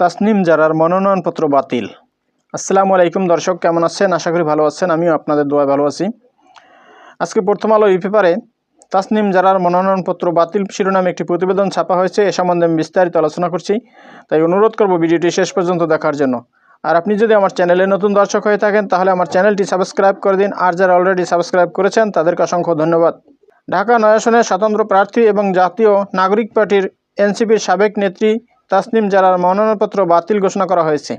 তাসনিম জারার মনোনয়নপত্র বাতিল। আসসালামু আলাইকুম দর্শক, কেমন আছেন? আশা করি ভালো আছেন। আমিও আপনাদের দোয়ায় ভালো আছি। আজকে প্রথম আলো এই পেপারে তাসনিম জারার মনোনয়নপত্র বাতিল শিরোনামে একটি প্রতিবেদন ছাপা হয়েছে। এ সম্বন্ধে আমি বিস্তারিত আলোচনা করছি। তাই অনুরোধ করব ভিডিওটি শেষ পর্যন্ত দেখার জন্য। আর আপনি যদি আমার চ্যানেলে নতুন দর্শক হয়ে থাকেন, তাহলে আমার চ্যানেলটি সাবস্ক্রাইব করে দিন। আর যারা অলরেডি সাবস্ক্রাইব করেছেন, তাদেরকে অসংখ্য ধন্যবাদ। ঢাকা নয়াসনের স্বতন্ত্র প্রার্থী এবং জাতীয় নাগরিক পার্টির এনসিপির সাবেক নেত্রী তাসনিম জারার মনোনয়নপত্র বাতিল ঘোষণা করা হয়েছে।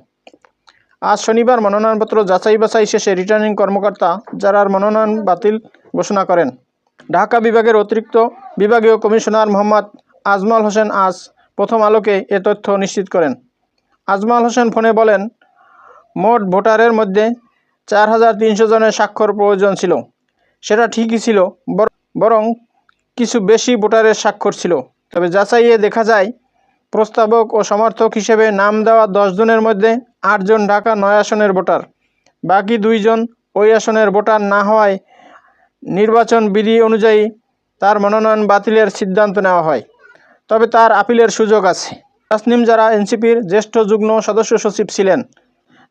আজ শনিবার মনোনয়নপত্র যাচাই বাছাই শেষে রিটার্নিং কর্মকর্তা জারার মনোনয়ন বাতিল ঘোষণা করেন। ঢাকা বিভাগের অতিরিক্ত বিভাগীয় কমিশনার মোহাম্মদ আজমাল হোসেন আজ প্রথম আলোকে এ তথ্য নিশ্চিত করেন। আজমাল হোসেন ফোনে বলেন, মোট ভোটারের মধ্যে চার হাজার তিনশো জনের স্বাক্ষর প্রয়োজন ছিল। সেটা ঠিকই ছিল, বর- কিছু বেশি ভোটারের স্বাক্ষর ছিল। তবে যাচাইয়ে দেখা যায় প্রস্তাবক ও সমর্থক হিসেবে নাম দেওয়া দশ জনের মধ্যে আটজন ঢাকা নয় আসনের ভোটার। বাকি দুইজন ওই আসনের ভোটার না হওয়ায় নির্বাচন বিধি অনুযায়ী তার মনোনয়ন বাতিলের সিদ্ধান্ত নেওয়া হয়। তবে তার আপিলের সুযোগ আছে। তাসনিম যারা এনসিপির জ্যেষ্ঠ যুগ্ম সদস্য সচিব ছিলেন,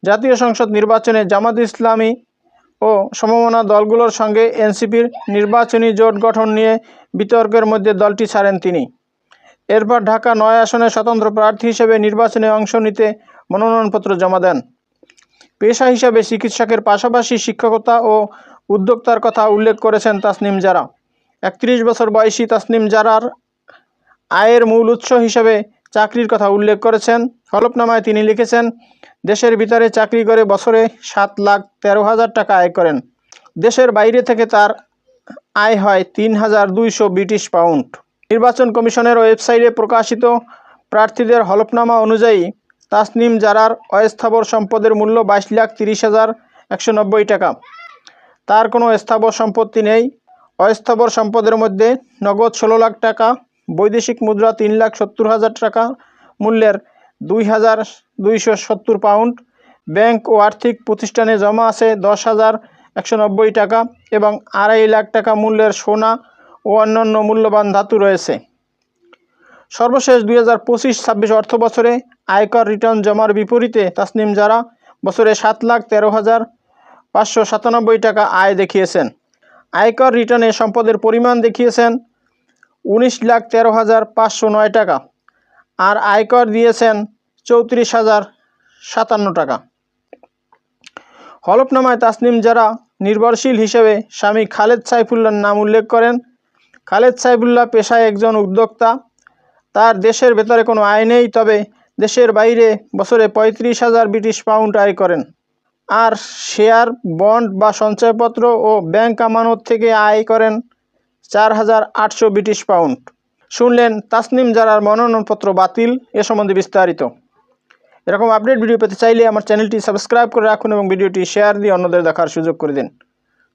জাতীয় সংসদ নির্বাচনে জামাত ইসলামী ও সমমনা দলগুলোর সঙ্গে এনসিপির নির্বাচনী জোট গঠন নিয়ে বিতর্কের মধ্যে দলটি ছাড়েন তিনি। এরপর ঢাকা নয় আসনে স্বতন্ত্র প্রার্থী হিসেবে নির্বাচনে অংশ নিতে মনোনয়নপত্র জমা দেন। পেশা হিসাবে চিকিৎসকের পাশাপাশি শিক্ষকতা ও উদ্যোক্তার কথা উল্লেখ করেছেন তাসনিম জারা। একত্রিশ বছর বয়সী তাসনিম জারার আয়ের মূল উৎস হিসেবে চাকরির কথা উল্লেখ করেছেন। হলফনামায় তিনি লিখেছেন, দেশের ভিতরে চাকরি করে বছরে সাত লাখ তেরো হাজার টাকা আয় করেন। দেশের বাইরে থেকে তার আয় হয় তিন হাজার দুইশো ব্রিটিশ পাউন্ড। নির্বাচন কমিশনের ওয়েবসাইটে প্রকাশিত প্রার্থীদের হলফনামা অনুযায়ী তাসনিম জারার অস্থাবর সম্পদের মূল্য বাইশ লাখ তিরিশ হাজার একশো টাকা। তার কোনো স্থাবর সম্পত্তি নেই। অস্থাবর সম্পদের মধ্যে নগদ ষোলো লাখ টাকা, বৈদেশিক মুদ্রা তিন লাখ সত্তর হাজার টাকা, মূল্যের দুই হাজার দুইশো সত্তর পাউন্ড, ব্যাংক ও আর্থিক প্রতিষ্ঠানে জমা আছে দশ হাজার একশো নব্বই টাকা এবং আড়াই লাখ টাকা মূল্যের সোনা ও অন্যান্য মূল্যবান ধাতু রয়েছে। সর্বশেষ দুই হাজার পঁচিশ ছাব্বিশ অর্থ বছরে আয়কর রিটার্ন জমার বিপরীতে তাসনিম যারা বছরে সাত লাখ তেরো হাজার পাঁচশো সাতানব্বই টাকা আয় দেখিয়েছেন। আয়কর রিটার্নে সম্পদের পরিমাণ দেখিয়েছেন উনিশ লাখ তেরো হাজার পাঁচশো নয় টাকা আর আয়কর দিয়েছেন চৌত্রিশ হাজার সাতান্ন টাকা। হলফনামায় তাসনিম যারা নির্ভরশীল হিসেবে স্বামী খালেদ সাইফুল্লার নাম উল্লেখ করেন। খালেদ সাইফুল্লাহ পেশায় একজন উদ্যোক্তা। তার দেশের ভেতরে কোনো আয় নেই, তবে দেশের বাইরে বছরে পঁয়ত্রিশ হাজার ব্রিটিশ পাউন্ড আয় করেন। আর শেয়ার, বন্ড বা সঞ্চয়পত্র ও ব্যাংক আমানত থেকে আয় করেন চার হাজার আটশো ব্রিটিশ পাউন্ড। শুনলেন তাসনিম জারার মনোনয়নপত্র বাতিল, এ সম্বন্ধে বিস্তারিত। এরকম আপডেট ভিডিও পেতে চাইলে আমার চ্যানেলটি সাবস্ক্রাইব করে রাখুন এবং ভিডিওটি শেয়ার দিয়ে অন্যদের দেখার সুযোগ করে দিন।